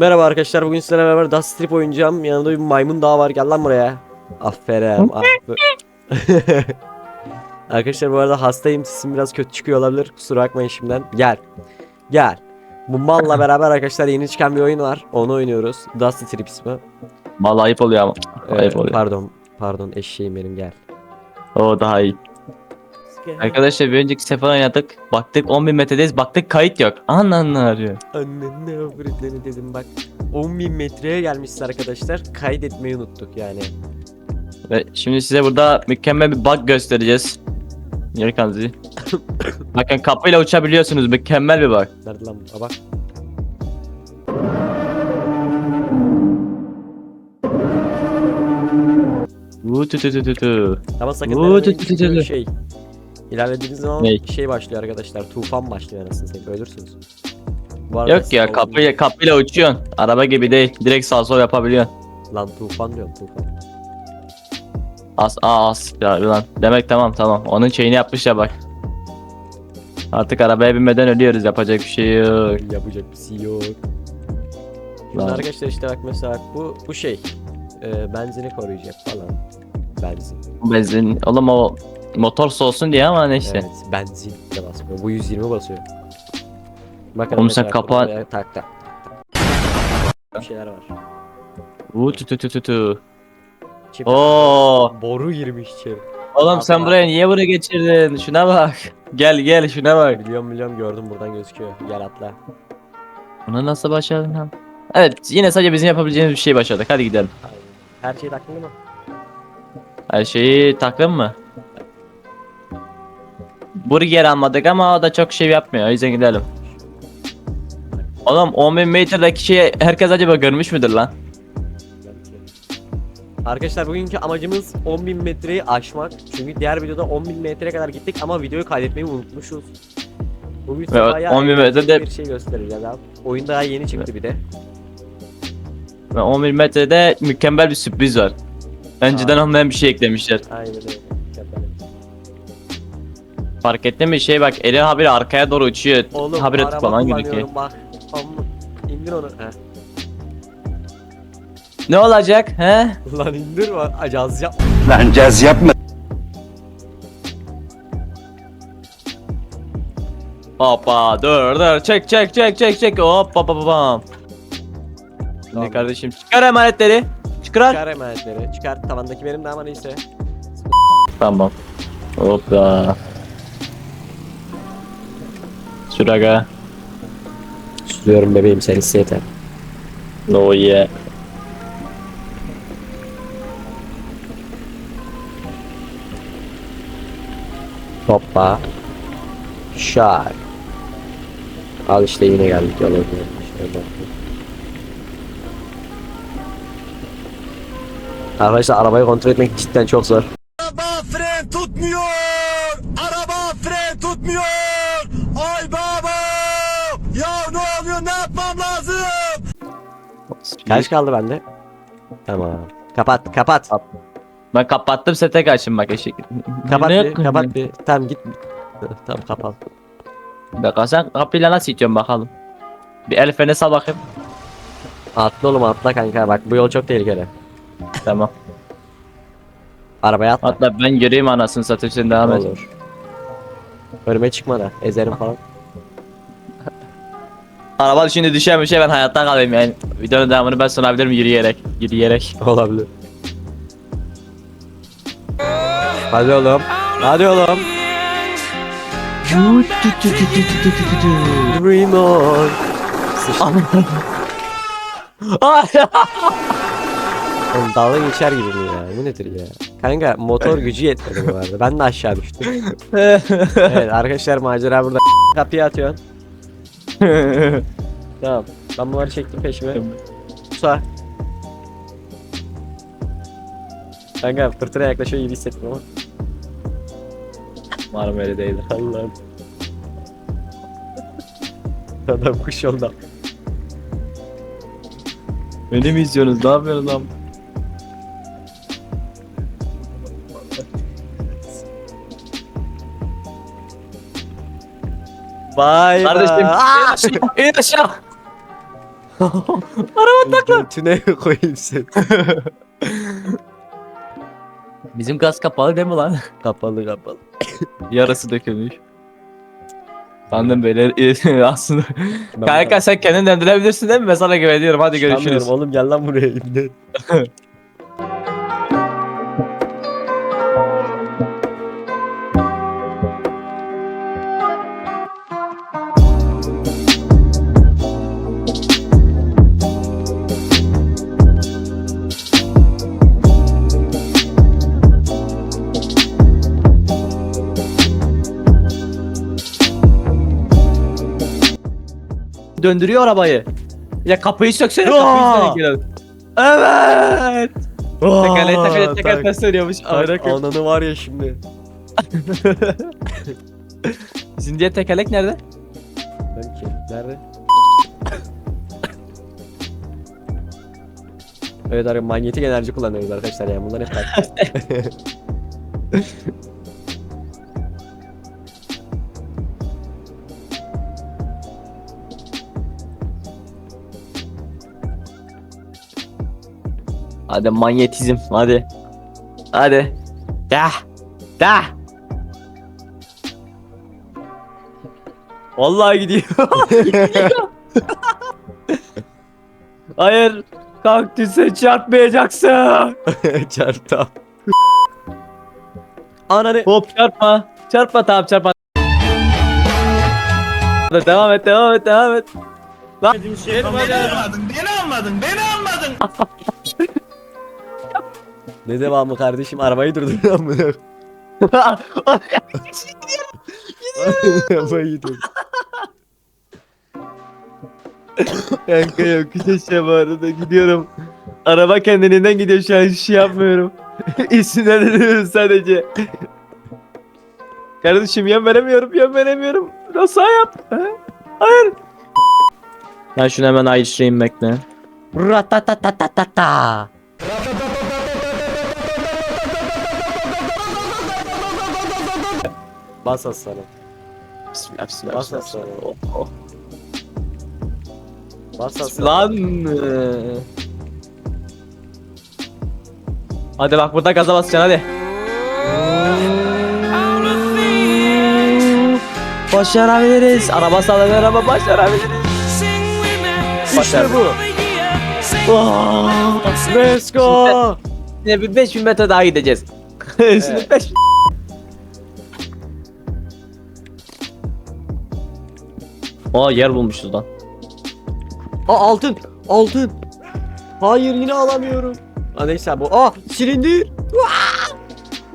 Merhaba arkadaşlar bugün sizlerle beraber Dust Strip oynayacağım. Yanımda bir maymun daha var. Gel lan buraya. Aferin. arkadaşlar bu arada hastayım. Sesim biraz kötü çıkıyor olabilir. Kusura bakmayın şimdiden. Gel. Gel. Bu malla beraber arkadaşlar yeni çıkan bir oyun var. Onu oynuyoruz. Dust Strip ismi. Vallahi ayıp oluyor ama. Ayıp Ee, oluyor. pardon. Pardon eşeğim benim gel. O daha iyi. Arkadaşlar bir önceki sefer oynadık. Baktık 10.000 metredeyiz. Baktık kayıt yok. Anan arıyor. Annen ne öbürlerini dedim bak. 10.000 metreye gelmişiz arkadaşlar. Kaydetmeyi unuttuk yani. Ve şimdi size burada mükemmel bir bug göstereceğiz. Yerikanızı. Bakın kapıyla uçabiliyorsunuz. Mükemmel bir bug. Nerede lan bu? Aa, bak. Vuu tu tu tu tu tu. Ama sakın denemeyin tü- tü- tü- tü. şey. İlerlediğiniz zaman Ne? şey başlıyor arkadaşlar. Tufan başlıyor anasını satayım. Ölürsünüz. Bu arada Yok ya kapıyla, kapıyla uçuyorsun. Araba gibi değil. Direkt sağ sol yapabiliyorsun. Lan tufan diyorum tufan. As aa, as ya lan. Demek tamam tamam. Onun şeyini yapmışlar bak. Artık arabaya binmeden ölüyoruz. Yapacak bir şey yok. Yapacak bir şey yok. Şimdi Lan. arkadaşlar işte bak mesela bu bu şey. E, benzini koruyacak falan. Benzin. Benzin. Oğlum o motor soğusun diye ama neyse. Evet benzin de basmıyor. Bu 120 basıyor. Bakın Oğlum sen kapağı- Tak tak. Bir şeyler var. Vuu tu tu tu tu tu. Çip- Oo. Boru girmiş içeri. Oğlum sen buraya niye buraya geçirdin? Şuna bak. Gel gel şuna bak. Milyon milyon gördüm buradan gözüküyor. Gel atla. Bunu nasıl başardın lan? Evet yine sadece bizim yapabileceğimiz bir şey başardık. Hadi gidelim. Her şey değil mi? Her şeyi taktın mı? Burger almadık ama o da çok şey yapmıyor. O yüzden gidelim. Oğlum 10.000 metredeki şeyi herkes acaba görmüş müdür lan? Arkadaşlar bugünkü amacımız 10.000 metreyi aşmak. Çünkü diğer videoda 10.000 metreye kadar gittik ama videoyu kaydetmeyi unutmuşuz. Bugün size Evet, bayağı 10.000 eğlenceli metrede- bir şey göstereceğiz abi. Oyun daha yeni çıktı bir de. Ve 10.000 metrede mükemmel bir sürpriz var. Önceden Aa. olmayan bir şey eklemişler. Aynen öyle. Fark ettin mi şey bak eli habire arkaya doğru uçuyor. Oğlum habire araba tıklaman gerekiyor. kullanıyorum bak. Amma- İndir onu. Heh. Ne olacak he? Lan indir bak. Acaz yap. Lan caz yapma. Hoppa dur dur çek çek çek çek çek hop hop hop hop. Şimdi Tamam. kardeşim çıkar emanetleri. Çıkar. Çıkar emanetleri. Çıkar. Tavandaki benim de ama neyse. Tamam. Hoppa. Sür aga. Sürüyorum bebeğim sen yeter. No yeah. Hoppa. Şak. Al işte yine geldik yola. Arkadaşlar arabayı kontrol etmek cidden çok zor. Araba fren tutmuyor. Araba fren tutmuyor. Ay baba. Ya ne oluyor? Ne yapmam lazım? Kaç kaldı bende? Tamam. Kapat kapat. Ben kapattım sete kaçın bak eşek. Kapat bir kapat bir. Tamam git. Tamam kapat. Bak sen kapıyla nasıl itiyorsun bakalım. Bir el freni sal bakayım. Atla oğlum atla kanka bak bu yol çok tehlikeli. Tamam. Arabaya atla. Hatta ben göreyim anasını satayım sen devam et. Olur. Önüme çıkma da ezerim falan. Araba şimdi düşer bir şey ben hayatta kalayım yani. Videonun devamını ben sunabilirim yürüyerek. Yürüyerek. Olabilir. Hadi oğlum. Hadi oğlum. Dream on. Oğlum dalga geçer gibi mi ya? Bu nedir ya? Kanka motor gücü yetmedi bu arada. Ben de aşağı düştüm. evet arkadaşlar macera burada. Kapıyı atıyorsun. Tamam. Ben bunları çektim peşime. Musa. Kanka fırtına yaklaşıyor gibi hissettim ama. Umarım öyle değildir. Allah'ım. Adam kuş yolda. Beni mi izliyorsunuz? Ne yapıyorsunuz lan? Bay Kardeşim in aşağı. in aşağı. Araba takla. Götüne koyayım seni. Bizim gaz kapalı değil mi lan? Kapalı kapalı. Yarısı dökülmüş. Sandım böyle aslında. Kanka sen kendin döndürebilirsin değil mi? Ben sana güveniyorum. Hadi görüşürüz. Oğlum gel lan buraya Döndürüyor arabayı. Ya kapıyı söksene Aa! kapıyı söksene girelim. Evet. Tekerleği tekerleği Aa, teker tak- ters söylüyormuş. Amına koyayım. Ananı var ya şimdi. Bizim diğer tekerlek nerede? Belki. Nerede? evet arkadaşlar manyetik enerji kullanıyoruz arkadaşlar yani bunlar hep taktik. Hadi manyetizm hadi. Hadi. Da. Da. Vallahi gidiyor. Hayır. Kaktüse çarpmayacaksın. Çarptı. Ananı. Hop çarpma. Çarpma tamam çarpma. Devam et devam et devam et. Lan. Beni anladın, beni anladın, beni anladın. Ne devamı kardeşim arabayı durdur amına. Arabayı dur. Kanka yokuş aşağı bu arada gidiyorum. Araba kendiliğinden gidiyor şu an hiç şey yapmıyorum. İsmine dönüyorum sadece. Kardeşim yön veremiyorum yön veremiyorum. Nasıl yap? Ha? Hayır. Ben şunu hemen ayıştırayım bekle. Ratatatatata. Bas aslanım. Bismillah bismillah. Bas bismillah. aslanım. Oh, oh. Bas aslanım. Lan. Hadi bak burada gaza basacaksın hadi. Başarabiliriz. Araba sağlam araba başarabiliriz. İşte bu. Oh. Let's go. Yine bir 5000 metre daha gideceğiz. Şimdi Evet. 5000. Aa yer bulmuşuz lan. Aa altın. Altın. Hayır yine alamıyorum. Aa neyse bu. Aa silindir.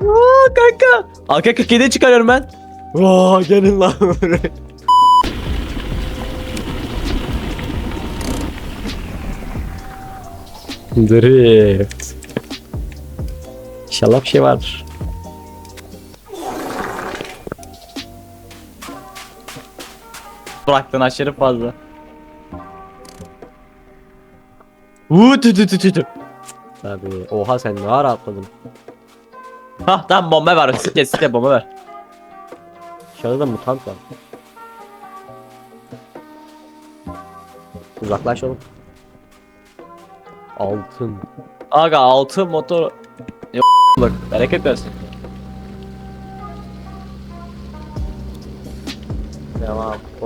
Aa kanka. AK-47 çıkarıyorum ben. Aa gelin lan buraya. Drift. İnşallah bir şey vardır. Bıraktın aşırı fazla. Uuu tü tü tü tü tü. Tabii. Oha sen ne ara atladın. Hah tamam bomba var. Sike sike bomba ver. Aşağıda mutant var. Uzaklaş oğlum. Altın. Aga altı motor. Yok bak bereket versin.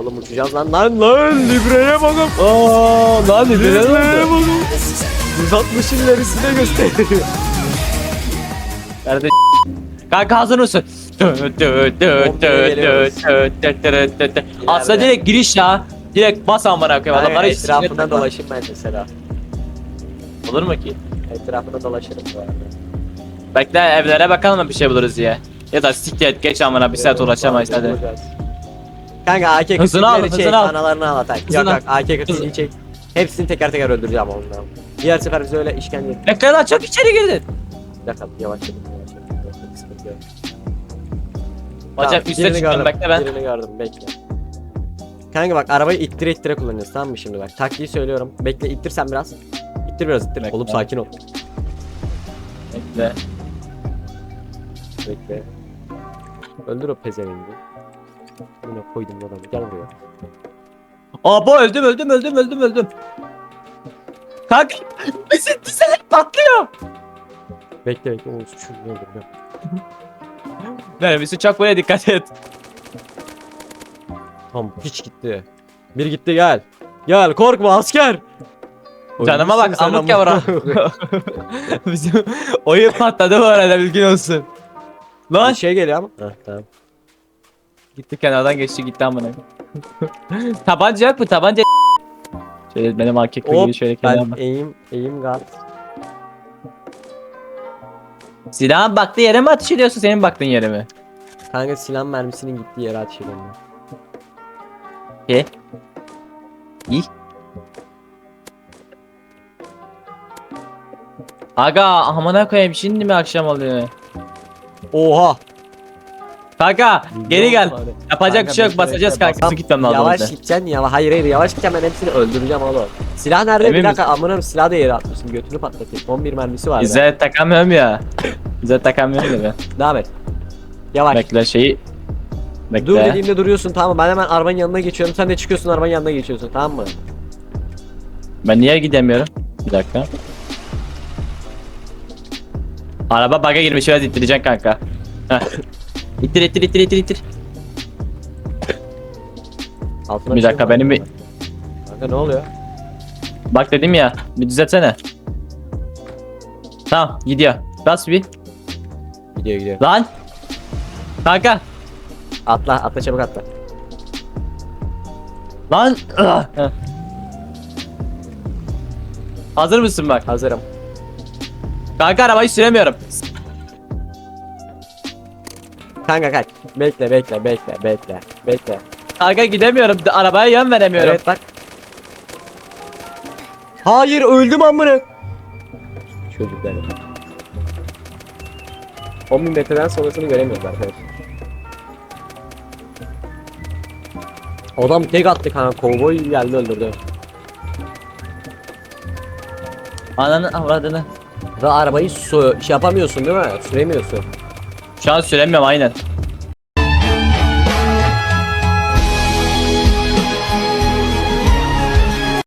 Oğlum uçacağız lan lan lan. Libreye bakın. Aa lan ne Libreye bakın. 160 ilerisine gösteriyor. Nerede? Kanka hazır mısın? Aslında direkt giriş ya. Direkt bas amına koyayım. Adamları hiç sinirlenme. dolaşayım ben mesela. Olur mu ki? Etrafında dolaşırım bu arada. Bekle evlere bakalım bir şey buluruz diye. Ya da siktir et geç amına bir saat uğraşamayız hadi. Kanka AK Hızını al, 47'leri çek, hızını al. analarını al atak. Yok Hızını yok AK Hızını. 47'yi çek. Hepsini teker teker öldüreceğim ondan. Diğer sefer bize öyle işkence Bekle lan çok içeri girdin. Bir dakika yavaş yavaş yavaş yavaş. Sıkıntı yok. Bacak Tamam, üstte birini çıktım gördüm, bekle ben. Birini gördüm bekle. Kanka bak arabayı ittire ittire kullanıyoruz tamam mı şimdi bak. Taktiği söylüyorum. Bekle ittir sen biraz. İttir biraz ittir. Bekle. Oğlum sakin ol. Bekle. Bekle. Öldür o pezevengi. Yine koydum adamı gel buraya. Aa bu öldüm öldüm öldüm öldüm öldüm. Kanka bizim dizeler patlıyor. Bekle bekle. Oğuz şunu öldüreceğim. Mermisi çok buraya dikkat et. Tamam hiç gitti. Bir gitti gel. Gel korkma asker. Canıma bak, amık yavrum. Bizim oyun patladı bu arada bilgin olsun. Lan Bir şey geliyor ama. Heh, tamam. Gitti kenardan geçti gitti amına. Tabanca yok mu tabanca? Şöyle benim erkek Hop gibi şöyle kenara. ben eğim eğim gat. Silahın baktığı yere mi ateş ediyorsun senin baktığın yere mi? Kanka silah mermisinin gittiği yere ateş ediyorum. He? İyi. Aga amına koyayım şimdi mi akşam oluyor? Oha. Kanka geri gel. Yapacak bir şey yok bekle, basacağız kanka. Su gitmem lazım. Yavaş orada. gideceksin yavaş. Hayır hayır yavaş gideceksin ben hepsini öldüreceğim oğlum. Silah nerede? Emin bir dakika amına silah da yere atmışsın. Götünü patlatayım. 11 mermisi var. ya. İzzet takamıyorum ya. İzzet takamıyorum ya. Devam et. Yavaş. Bekle şeyi. Bekle. Dur dediğimde duruyorsun tamam mı? Ben hemen arabanın yanına geçiyorum. Sen de çıkıyorsun arabanın yanına geçiyorsun tamam mı? Ben niye gidemiyorum? Bir dakika. Araba bug'a girmiş biraz ittireceksin kanka. İttir ittir ittir ittir ittir. Altına Bir şey dakika var. benim bir... Kanka ne oluyor? Bak dedim ya bir düzeltsene. Tamam gidiyor. Bas bir. Gidiyor gidiyor. Lan. Kanka. Atla atla çabuk atla. Lan. Ugh. Heh. Hazır mısın bak? Hazırım. Kanka arabayı süremiyorum. Kanka kaç. Bekle bekle bekle bekle. Bekle. Kanka gidemiyorum. de- Arabaya yön veremiyorum. Evet bak. Hayır öldüm amına. Çocuklar. 10 bin metreden sonrasını göremiyoruz arkadaşlar. Adam tek attı kanka kovboy geldi öldürdü. Ananı avradını. Ve arabayı su şey yapamıyorsun değil mi? Süremiyorsun. Şu an süremiyorum aynen.